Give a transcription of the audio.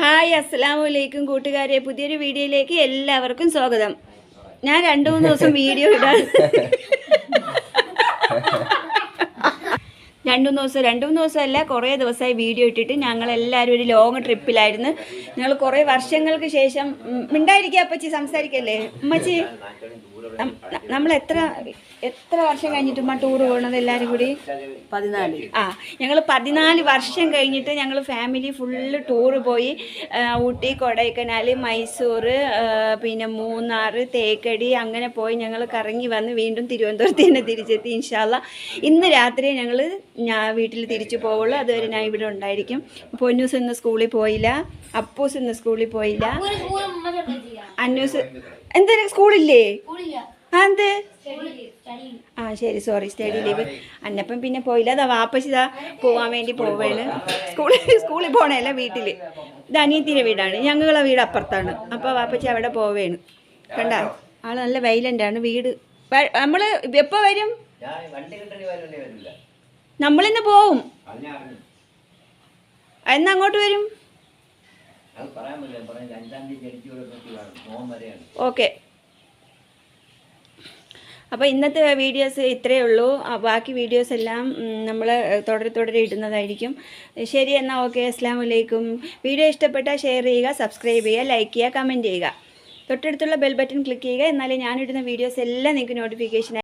Hi അസ്സാം വലൈക്കും കൂട്ടുകാരെ. പുതിയൊരു വീഡിയോയിലേക്ക് എല്ലാവർക്കും സ്വാഗതം. ഞാൻ രണ്ടു മൂന്ന് ദിവസം വീഡിയോ ഇടാൻ രണ്ടു മൂന്ന് ദിവസം രണ്ടു മൂന്ന് ദിവസമല്ല കുറേ ദിവസമായി വീഡിയോ ഇട്ടിട്ട് ഞങ്ങൾ എല്ലാവരും ഒരു ലോങ് ട്രിപ്പിലായിരുന്നു. ഞങ്ങൾ കുറേ വർഷങ്ങൾക്ക് ശേഷം ഉണ്ടായിരിക്കുക അപ്പച്ചി സംസാരിക്കല്ലേ? അമ്മച്ചി നമ്മൾ എത്ര എത്ര വർഷം കഴിഞ്ഞിട്ടും ആ ടൂർ പോകണത് എല്ലാവരും കൂടി? പതിനാല്. ആ ഞങ്ങൾ പതിനാല് വർഷം കഴിഞ്ഞിട്ട് ഞങ്ങൾ ഫാമിലി ഫുള്ള് ടൂർ പോയി. ഊട്ടി കൊടൈക്കനാൽ മൈസൂർ പിന്നെ മൂന്നാർ തേക്കടി അങ്ങനെ പോയി ഞങ്ങൾ കറങ്ങി വന്ന് വീണ്ടും തിരുവനന്തപുരത്ത് തന്നെ തിരിച്ചെത്തി ഇൻഷാല്ല ഇന്ന് രാത്രി ഞങ്ങൾ ഞാൻ വീട്ടിൽ തിരിച്ചു പോവുള്ളൂ. അതുവരെ ഞാൻ ഇവിടെ ഉണ്ടായിരിക്കും. പൊന്നൂസ് ഇന്ന് സ്കൂളിൽ പോയില്ല. അപ്പൂസ് ഇന്ന് സ്കൂളിൽ പോയില്ല. അന്നൂസ് എന്തായാലും സ്കൂളില്ലേ? എന്ത്? ആ ശരി. സോറി സ്റ്റഡി ലീവ് അന്നപ്പം പിന്നെ പോയില്ല. അതാ വാപ്പശിതാ പോവാൻ വേണ്ടി പോവേണ്. സ്കൂളിൽ സ്കൂളിൽ പോണേല്ല വീട്ടിൽ ഇത് അനിയത്തിന്റെ വീടാണ്. ഞങ്ങളെ വീട് അപ്പുറത്താണ്. അപ്പോൾ വാപ്പച്ചി അവിടെ പോവേണ്. കണ്ട? ആൾ നല്ല വൈലന്റ് ആണ്. വീട്. നമ്മൾ എപ്പോൾ വരും? നമ്മളിന്ന് പോവും. എന്ന് അങ്ങോട്ട് വരും? ഓക്കെ. അപ്പോൾ ഇന്നത്തെ വീഡിയോസ് ഇത്രയേ ഉള്ളൂ. ബാക്കി വീഡിയോസ് എല്ലാം നമ്മൾ തുടരെ തുടരെ ഇടുന്നതായിരിക്കും. ശരി എന്നാൽ ഓക്കെ. അസ്സാം വലൈക്കും വീഡിയോ ഇഷ്ടപ്പെട്ടാൽ ഷെയർ ചെയ്യുക സബ്സ്ക്രൈബ് ചെയ്യുക ലൈക്ക് ചെയ്യുക കമന്റ് ചെയ്യുക. തൊട്ടടുത്തുള്ള ബെൽ ബട്ടൺ ക്ലിക്ക് ചെയ്യുക. എന്നാലേ ഞാനിടുന്ന വീഡിയോസ് എല്ലാം നിങ്ങൾക്ക് നോട്ടിഫിക്കേഷൻ